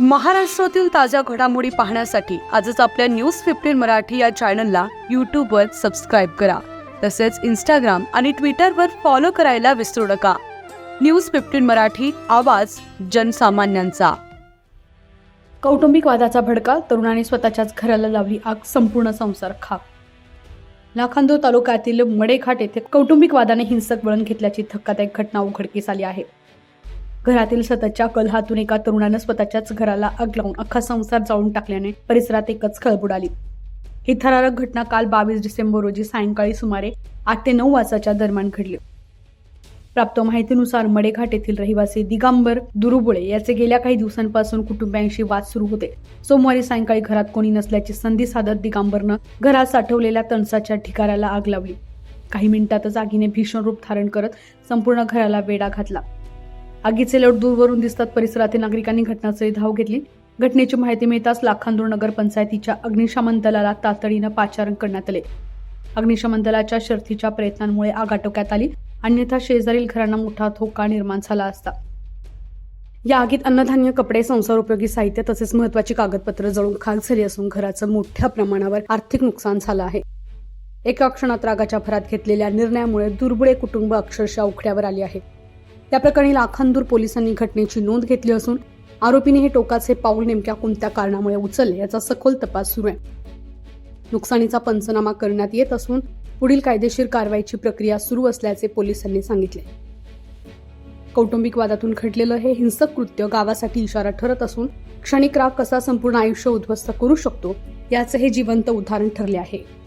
महाराष्ट्रातील ताज्या घडामोडी पाहण्यासाठी आजच आपल्या न्यूज फिफ्टीन मराठी या चॅनलला यूट्यूबवर सबस्क्राईब करा. तसेच इंस्टाग्राम आणि ट्विटरवर फॉलो करायला विसरू नका. न्यूज फिफ्टीन मराठी आवाज जनसामान्यांचा. कौटुंबिक वादाचा भडका तरुणाने स्वतःच्याच घराला लावली आग संपूर्ण संसार खाक. लाखांदूर तालुक्यातील मडेघाट येथे कौटुंबिक वादाने हिंसक वळण घेतल्याची धक्कादायक घटना उघडकीस आली आहे. घरातील सततच्या कलहातून एका तरुणानं स्वतःच्याच घराला आग लावून अख्खा संसार जाळून टाकल्याने परिसरात एकच खळबुड आली ही थरारक घटना काल बावीस डिसेंबर रोजी सायंकाळी सुमारे आठ ते नऊ वाजताच्या दरम्यान घडली. प्राप्त माहितीनुसार मडेघाट येथील रहिवासी दिगंबर दुरुबुळे याचे गेल्या काही दिवसांपासून कुटुंबियांशी वाद सुरू होते. सोमवारी सायंकाळी घरात कोणी नसल्याची संधी साधत दिगांबरनं घरात साठवलेल्या तणसाच्या ठिकाऱ्याला आग लावली. काही मिनिटातच आगीने भीषण रूप धारण करत संपूर्ण घराला वेढा घातला. आगीचे लट दूरवरून दिसतात. परिसरातील नागरिकांनी घटनास्थळी धाव घेतली. घटनेची माहिती मिळताच लाखांदूर नगरपंचायतीच्या अग्निशमन दलाला तातडीनं पाचारण करण्यात आले. अग्निशमन दलाच्या शर्थीच्या प्रयत्नांमुळे आग आटोक्यात आली. अन्यथा शेजारील घरांना मोठा धोका निर्माण झाला असता. या आगीत अन्नधान्य कपडे संसार उपयोगी साहित्य तसेच महत्वाची कागदपत्र जळून खाक झाली असून घराचं मोठ्या प्रमाणावर आर्थिक नुकसान झालं आहे. एका क्षणात रागाच्या भरात घेतलेल्या निर्णयामुळे दुर्बळे कुटुंब अक्षरशः उघड्यावर आले आहे. या प्रकरणी लाखांदूर पोलिसांनी घटनेची नोंद घेतली असून आरोपीने हे टोकाचे पाऊल नेमक्या कोणत्या कारणामुळे उचलले याचा सखोल तपास सुरू आहे. नुकसानीचा पंचनामा करण्यात येत असून पुढील कायदेशीर कारवाईची प्रक्रिया सुरू असल्याचे पोलिसांनी सांगितले. कौटुंबिक वादातून घडलेलं हे हिंसक कृत्य गावासाठी इशारा ठरत असून क्षणिक राग कसा संपूर्ण आयुष्य उद्ध्वस्त करू शकतो याचं हे जिवंत उदाहरण ठरले आहे.